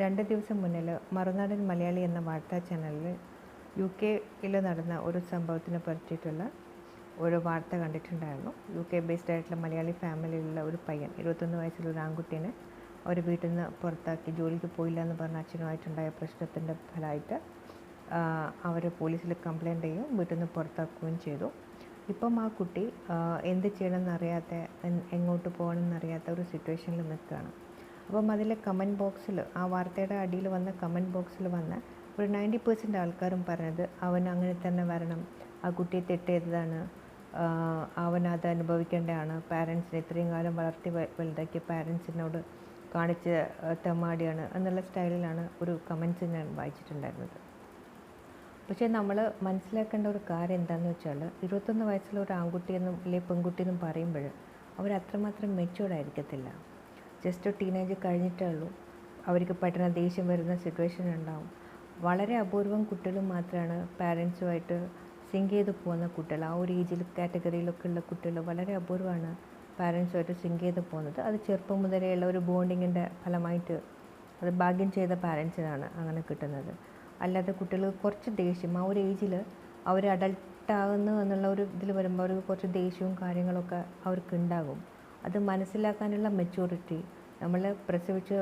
രണ്ട് ദിവസം മുന്നിൽ മറുനാടൻ മലയാളി എന്ന വാർത്താ ചാനലിൽ യു കെയിൽ നടന്ന ഒരു സംഭവത്തിനെ പറ്റിയിട്ടുള്ള ഒരു വാർത്ത കണ്ടിട്ടുണ്ടായിരുന്നു. യു കെ ബേസ്ഡ് ആയിട്ടുള്ള മലയാളി ഫാമിലിയിലുള്ള ഒരു പയ്യൻ ഇരുപത്തൊന്ന് വയസ്സുള്ള ഒരു ആൺകുട്ടീനെ അവർ വീട്ടിൽ നിന്ന് പുറത്താക്കി ജോലിക്ക് പോയില്ല എന്ന് പറഞ്ഞ അച്ഛനുമായിട്ടുണ്ടായ പ്രശ്നത്തിന്റെ ഫലമായിട്ട് അവർ പോലീസിൽ കംപ്ലയിന്റ് ചെയ്യും വീട്ടിൽ നിന്ന് പുറത്താക്കുകയും ചെയ്തു. ഇപ്പം ആ കുട്ടി എന്ത് ചെയ്യണമെന്നറിയാത്ത എങ്ങോട്ട് പോകണമെന്നറിയാത്ത ഒരു സിറ്റുവേഷനിൽ നിൽക്കുകയാണ്. അപ്പം അതിൽ കമന്റ് ബോക്സിൽ ആ വാർത്തയുടെ അടിയിൽ വന്ന കമന്റ് ബോക്സിൽ വന്ന ഒരു നയന്റി പെർസെന്റ് ആൾക്കാരും പറഞ്ഞത് അവൻ അങ്ങനെ തന്നെ വരണം. ആ കുട്ടിയെ തെറ്റേതാണ് അവൻ അത് അനുഭവിക്കേണ്ടതാണ്. പാരൻസിനെ ഇത്രയും കാലം വളർത്തി വലുതാക്കിയ പാരൻസിനോട് കാണിച്ച് തെമാടിയാണ് എന്നുള്ള സ്റ്റൈലിലാണ് ഒരു കമൻസ് ഞാൻ വായിച്ചിട്ടുണ്ടായിരുന്നത്. പക്ഷേ നമ്മൾ മനസ്സിലാക്കേണ്ട ഒരു കാര്യം എന്താണെന്ന് വെച്ചാൽ ഇരുപത്തൊന്ന് വയസ്സുള്ള ഒരു ആൺകുട്ടിയെന്നും അല്ലെങ്കിൽ പെൺകുട്ടിയെന്നും പറയുമ്പോൾ അവർ അത്രമാത്രം ആയിരിക്കത്തില്ല. ജസ്റ്റ് ടീനേജ് കഴിഞ്ഞിട്ടേ ഉള്ളൂ അവർക്ക് പെട്ടെന്ന് ദേഷ്യം വരുന്ന സിറ്റുവേഷൻ ഉണ്ടാവും. വളരെ അപൂർവം കുട്ടികൾ മാത്രമാണ് പാരൻസുമായിട്ട് സിങ്ക് ചെയ്ത് പോകുന്ന കുട്ടികൾ. ആ ഒരു ഏജിൽ കാറ്റഗറിയിലൊക്കെ ഉള്ള കുട്ടികൾ വളരെ അപൂർവമാണ് പാരൻസുമായിട്ട് സിങ്ക് ചെയ്ത് പോകുന്നത്. അത് ചെറുപ്പം മുതലേ ഉള്ള ഒരു ബോണ്ടിങ്ങിന്റെ ഫലമായിട്ട് അത് ഭാഗ്യം ചെയ്ത പാരൻസിനാണ് അങ്ങനെ കിട്ടുന്നത്. അല്ലാതെ കുട്ടികൾ കുറച്ച് ദേഷ്യം ആ ഒരു ഏജിൽ അവർ അഡൾട്ടാകുന്നു എന്നുള്ള ഒരു ഇതിൽ വരുമ്പോൾ അവർക്ക് കുറച്ച് ദേഷ്യവും കാര്യങ്ങളൊക്കെ അവർക്ക് ഉണ്ടാകും. അത് മനസ്സിലാക്കാനുള്ള മെച്യൂരിറ്റി നമ്മൾ പ്രസവിച്ച്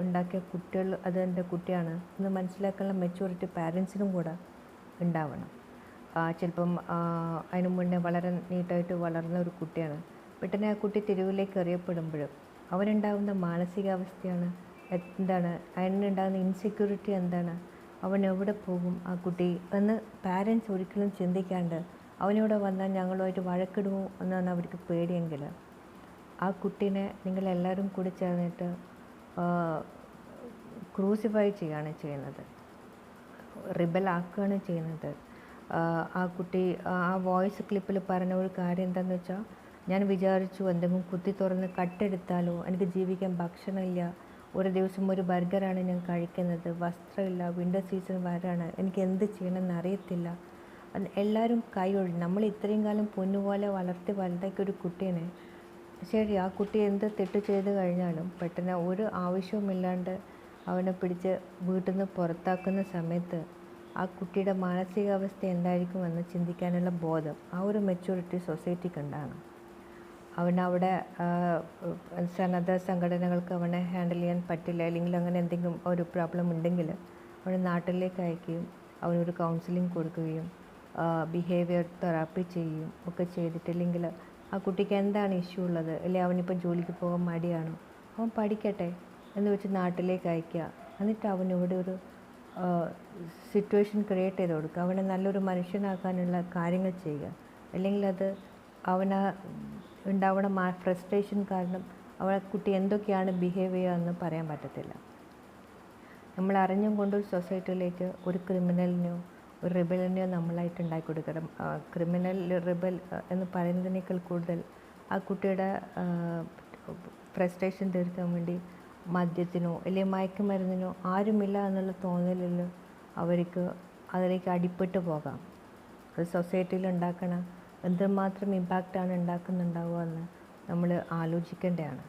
ഉണ്ടാക്കിയ കുട്ടികൾ അത് എന്റെ കുട്ടിയാണ്. എന്ന് മനസ്സിലാക്കാനുള്ള മെച്യൂരിറ്റി പാരൻസിനും കൂടെ ഉണ്ടാവണം. ചിലപ്പം അതിന് മുന്നേ വളരെ നീട്ടായിട്ട് വളർന്ന ഒരു കുട്ടിയാണ്. പെട്ടെന്ന് ആ കുട്ടി തെരുവിലേക്ക് എറിയപ്പെടുമ്പോഴും അവനുണ്ടാകുന്ന മാനസികാവസ്ഥയാണ് എന്താണ് അതിനുണ്ടാകുന്ന ഇൻസെക്യൂരിറ്റി എന്താണ് അവൻ എവിടെ പോകും ആ കുട്ടി എന്ന് പാരൻസ് ഒരിക്കലും ചിന്തിക്കാണ്ട് അവനിവിടെ വന്നാൽ ഞങ്ങളുമായിട്ട് വഴക്കിടുമോ എന്നാണ് അവർക്ക് പേടിയെങ്കിൽ ആ കുട്ടീനെ നിങ്ങളെല്ലാവരും കൂടി ചേർന്നിട്ട് ക്രൂസിഫൈ ചെയ്യുകയാണ് ചെയ്യുന്നത്. റിബൽ ആക്കുകയാണ് ചെയ്യുന്നത്. ആ കുട്ടി ആ വോയിസ് ക്ലിപ്പിൽ പറഞ്ഞ ഒരു കാര്യം എന്താണെന്ന് വെച്ചാൽ ഞാൻ വിചാരിച്ചു എന്തെങ്കിലും കുത്തി തുറന്ന് കട്ടെടുത്താലോ എനിക്ക് ജീവിക്കാൻ ഭക്ഷണമില്ല ഒരു ദിവസം ഒരു ബർഗറാണ് ഞാൻ കഴിക്കുന്നത് വസ്ത്രമില്ല വിന്റർ സീസൺ വരാണ് എനിക്ക് എന്ത് ചെയ്യണമെന്ന് അറിയത്തില്ല. എല്ലാവരും കൈയൊഴി നമ്മൾ ഇത്രയും കാലം പൊന്നുപോലെ വളർത്തി വലുതാക്കിയ ഒരു കുട്ടീനെ ശരി ആ കുട്ടി എന്ത് തെറ്റ് ചെയ്ത് കഴിഞ്ഞാലും പെട്ടെന്ന് ഒരു ആവശ്യവുമില്ലാണ്ട് അവനെ പിടിച്ച് വീട്ടിൽ നിന്ന് പുറത്താക്കുന്ന സമയത്ത് ആ കുട്ടിയുടെ മാനസികാവസ്ഥ എന്തായിരിക്കുമെന്ന് ചിന്തിക്കാനുള്ള ബോധം ആ ഒരു മെച്യൂരിറ്റി സൊസൈറ്റിക്ക് ഉണ്ടാകണം അവനവിടെ സന്നദ്ധ സംഘടനകൾക്ക് അവനെ ഹാൻഡിൽ ചെയ്യാൻ പറ്റില്ല അല്ലെങ്കിൽ അങ്ങനെ എന്തെങ്കിലും ഒരു പ്രോബ്ലം ഉണ്ടെങ്കിൽ അവനെ നാട്ടിലേക്ക് അയക്കുകയും അവനൊരു കൗൺസിലിംഗ് കൊടുക്കുകയും ബിഹേവിയർ തെറാപ്പി ചെയ്യുകയും ഒക്കെ ചെയ്തിട്ടില്ലെങ്കിൽ ആ കുട്ടിക്ക് എന്താണ് ഇഷ്യൂ ഉള്ളത്? അല്ലെ? അവനിപ്പോൾ ജോലിക്ക് പോകാൻ മടിയാണോ. അവൻ പഠിക്കട്ടെ എന്ന് വെച്ച് നാട്ടിലേക്ക് അയക്കുക എന്നിട്ട് അവനിവിടെ ഒരു സിറ്റുവേഷൻ ക്രിയേറ്റ് ചെയ്ത് കൊടുക്കുക. അവനെ നല്ലൊരു മനുഷ്യനാക്കാനുള്ള കാര്യങ്ങൾ ചെയ്യുക. അല്ലെങ്കിൽ അത് അവന് ഉണ്ടാവണ ഫ്രസ്ട്രേഷൻ കാരണം അവളെ കുട്ടി എന്തൊക്കെയാണ് ബിഹേവ് ചെയ്യുക എന്ന് പറയാൻ പറ്റത്തില്ല. നമ്മൾ അറിഞ്ഞും കൊണ്ട് സൊസൈറ്റിയിലേക്ക് ഒരു ക്രിമിനലിനെയോ ഒരു റിബലിനെ നമ്മളായിട്ട് ഉണ്ടാക്കി കൊടുക്കണം ക്രിമിനൽ റിബൽ എന്ന് പറയുന്നതിനേക്കാൾ കൂടുതൽ ആ കുട്ടിയുടെ ഫ്രസ്ട്രേഷൻ തീർക്കാൻ വേണ്ടി മദ്യത്തിനോ അല്ലെങ്കിൽ മയക്കുമരുന്നിനോ ആരുമില്ല എന്നുള്ള തോന്നലിൽ അവർക്ക് അതിലേക്ക് അടിപ്പെട്ട് പോകാം. അത് സൊസൈറ്റിയിൽ ഉണ്ടാക്കണ എന്തുമാത്രം ഇമ്പാക്റ്റാണ് ഉണ്ടാക്കുന്നുണ്ടാവുക എന്ന് നമ്മൾ ആലോചിക്കേണ്ടതാണ്.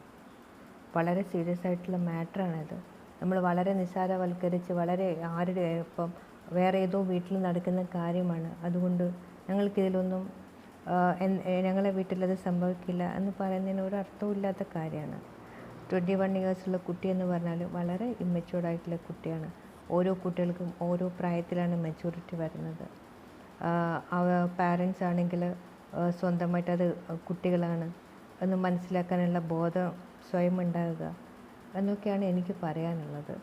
വളരെ സീരിയസ് ആയിട്ടുള്ള മാറ്ററാണിത്. നമ്മൾ വളരെ നിസ്സാരവൽക്കരിച്ച് വളരെ ആരുടെ ഇപ്പം വേറെ ഏതോ വീട്ടിൽ നടക്കുന്ന കാര്യമാണ്. അതുകൊണ്ട് ഞങ്ങൾക്കിതിലൊന്നും ഞങ്ങളെ വീട്ടിലത് സംഭവിക്കില്ല എന്ന് പറയുന്നതിന് ഒരു അർത്ഥമില്ലാത്ത കാര്യമാണ്. ട്വന്റി വൺ ഇയേഴ്സുള്ള കുട്ടിയെന്ന് പറഞ്ഞാൽ വളരെ ഇമ്മച്ചുവർഡായിട്ടുള്ള കുട്ടിയാണ്. ഓരോ കുട്ടികൾക്കും ഓരോ പ്രായത്തിലാണ് മെച്യൂരിറ്റി വരുന്നത്. പാരൻസ് ആണെങ്കിൽ സ്വന്തമായിട്ട് അത് കുട്ടികളാണ് എന്ന് മനസ്സിലാക്കാനുള്ള ബോധം സ്വയം ഉണ്ടാകുക. എന്നൊക്കെയാണ് എനിക്ക് പറയാനുള്ളത്.